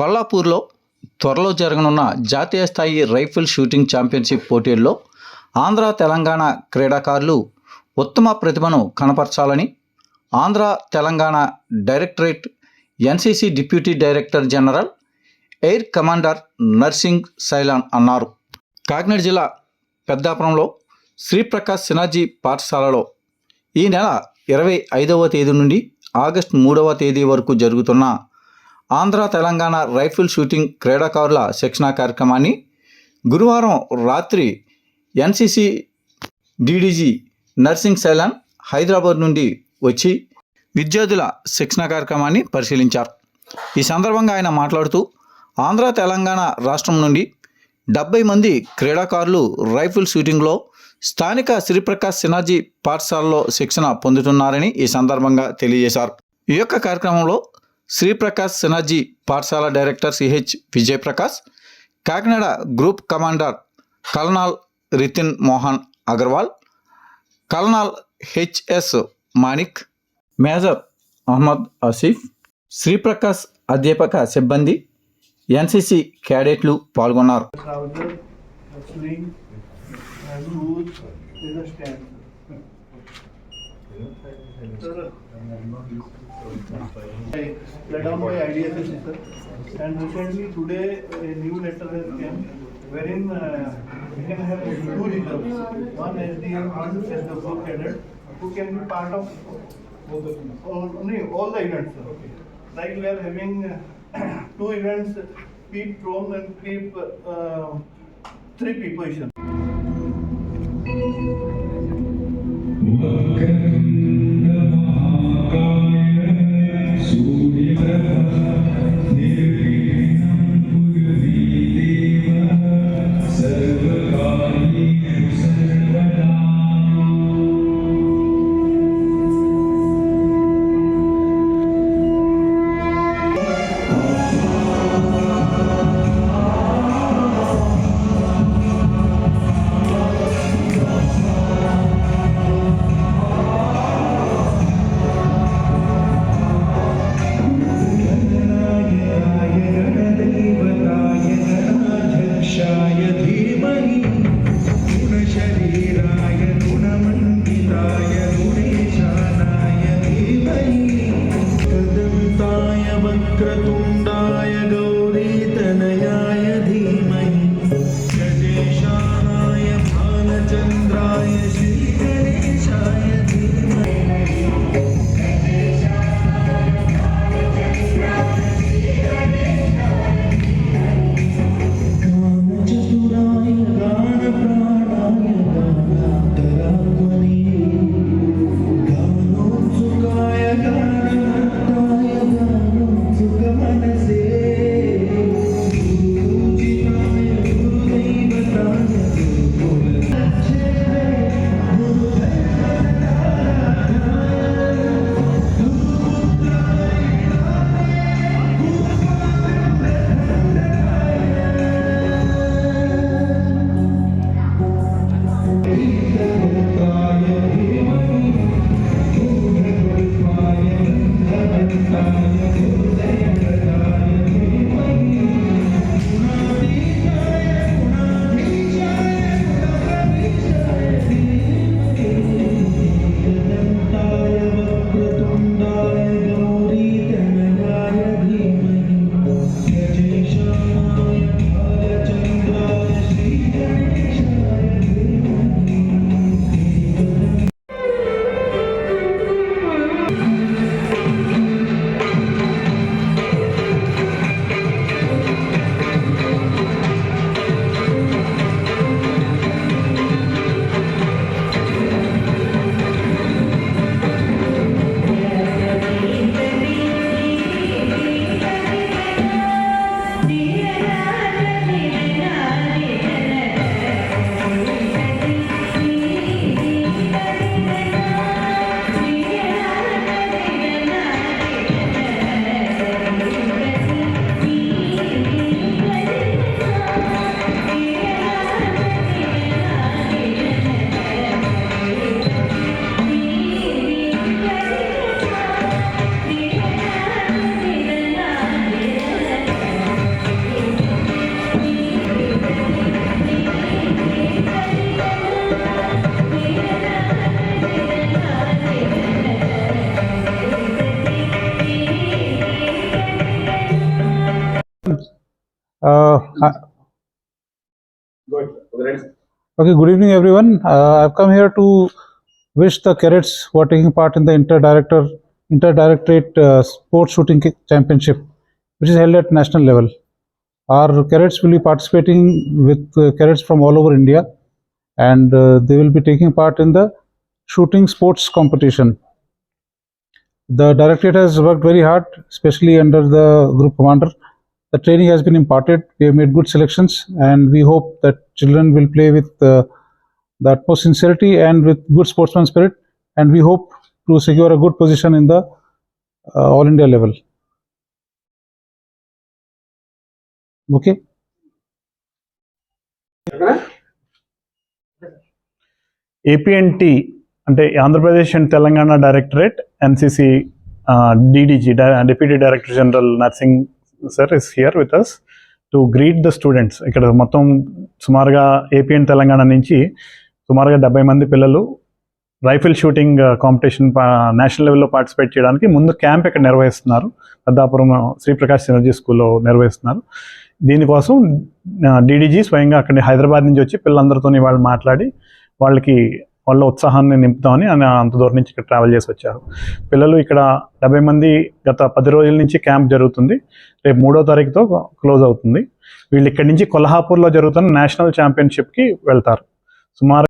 కొల్లాపూర్లో త్వరలో జరగనున్న జాతీయ స్థాయి రైఫిల్ షూటింగ్ ఛాంపియన్షిప్ పోటీల్లో ఆంధ్ర తెలంగాణ క్రీడాకారులు ఉత్తమ ప్రతిభను కనపరచాలని Andhra Telangana directorate NCC deputy director general air commander Narsing Sailan అన్నారు. కాకినాడ జిల్లా పెద్దాపురంలో శ్రీప్రకాష్ సినాజీ పాఠశాలలో ఈ నెల ఇరవై ఐదవ తేదీ నుండి ఆగస్టు మూడవ తేదీ వరకు జరుగుతున్న ఆంధ్ర తెలంగాణ రైఫిల్ షూటింగ్ క్రీడాకారుల శిక్షణ కార్యక్రమాన్ని గురువారం రాత్రి ఎన్సిసి డీడీజీ నర్సింగ్ శైలాన్ హైదరాబాద్ నుండి వచ్చి విద్యార్థుల శిక్షణ కార్యక్రమాన్ని పరిశీలించారు. ఈ సందర్భంగా ఆయన మాట్లాడుతూ ఆంధ్ర తెలంగాణ రాష్ట్రం నుండి డెబ్బై మంది క్రీడాకారులు రైఫిల్ షూటింగ్లో స్థానిక శ్రీప్రకాష్ సినాజీ పాఠశాలలో శిక్షణ పొందుతున్నారని ఈ సందర్భంగా తెలియజేశారు. ఈ యొక్క కార్యక్రమంలో శ్రీప్రకాష్ సినాజీ పాఠశాల director CH Vijayaprakash Kakinada group commander colonel Ritin Mohan Agarwal colonel HS Manik major Ahmed Asif Sriprakash అధ్యాపక సిబ్బంది ఎన్సిసి క్యాడెట్లు పాల్గొన్నారు. And recently today a new letter has come wherein uh, we can have two reserves. One SDM, one SW cadet who can be part of all, no, all the events sir. Like we are having uh, two events, peep drone and peep uh, three P position. Okay, good evening, everyone. Uh, I've come here to wish the cadets who are taking part in the inter-director, inter-directorate uh, sports shooting championship, which is held at national level. Our cadets will be participating with uh, cadets from all over India, and uh, they will be taking part in the shooting sports competition. The directorate has worked very hard, especially under the group commander. The training has been imparted. We have made good selections, and we hope that children will play with uh, the utmost sincerity and with good sportsman spirit. And we hope to secure a good position in the uh, All India level. Okay. APNT అంటే Andhra Pradesh and Telangana directorate NCC DDG Deputy Director General Narsing sir is here with us to greet the students ఇక్కడ మొత్తం సుమారుగా AP and Telangana నుంచి సుమారుగా డెబ్బై మంది పిల్లలు rifle shooting competition national లెవెల్లో పార్టిసిపేట్ చేయడానికి ముందు క్యాంప్ ఇక్కడ నిర్వహిస్తున్నారు. పెద్దాపురం uh, శ్రీప్రకాష్ సినర్జీ స్కూల్లో నిర్వహిస్తున్నారు. దీనికోసం డిడిజి uh, స్వయంగా అక్కడ హైదరాబాద్ నుంచి వచ్చి పిల్లలందరితో వాళ్ళు మాట్లాడి వాళ్ళకి వాళ్ళ ఉత్సాహాన్ని నింపుతామని ఆయన అంత దూరం నుంచి ఇక్కడ ట్రావెల్ చేసి వచ్చారు. పిల్లలు ఇక్కడ డెబ్బై మంది గత పది రోజుల నుంచి క్యాంప్ జరుగుతుంది. రేపు మూడో తారీఖుతో క్లోజ్ అవుతుంది. వీళ్ళు ఇక్కడి నుంచి కొల్హాపూర్లో జరుగుతున్న నేషనల్ ఛాంపియన్షిప్కి వెళ్తారు. సుమారు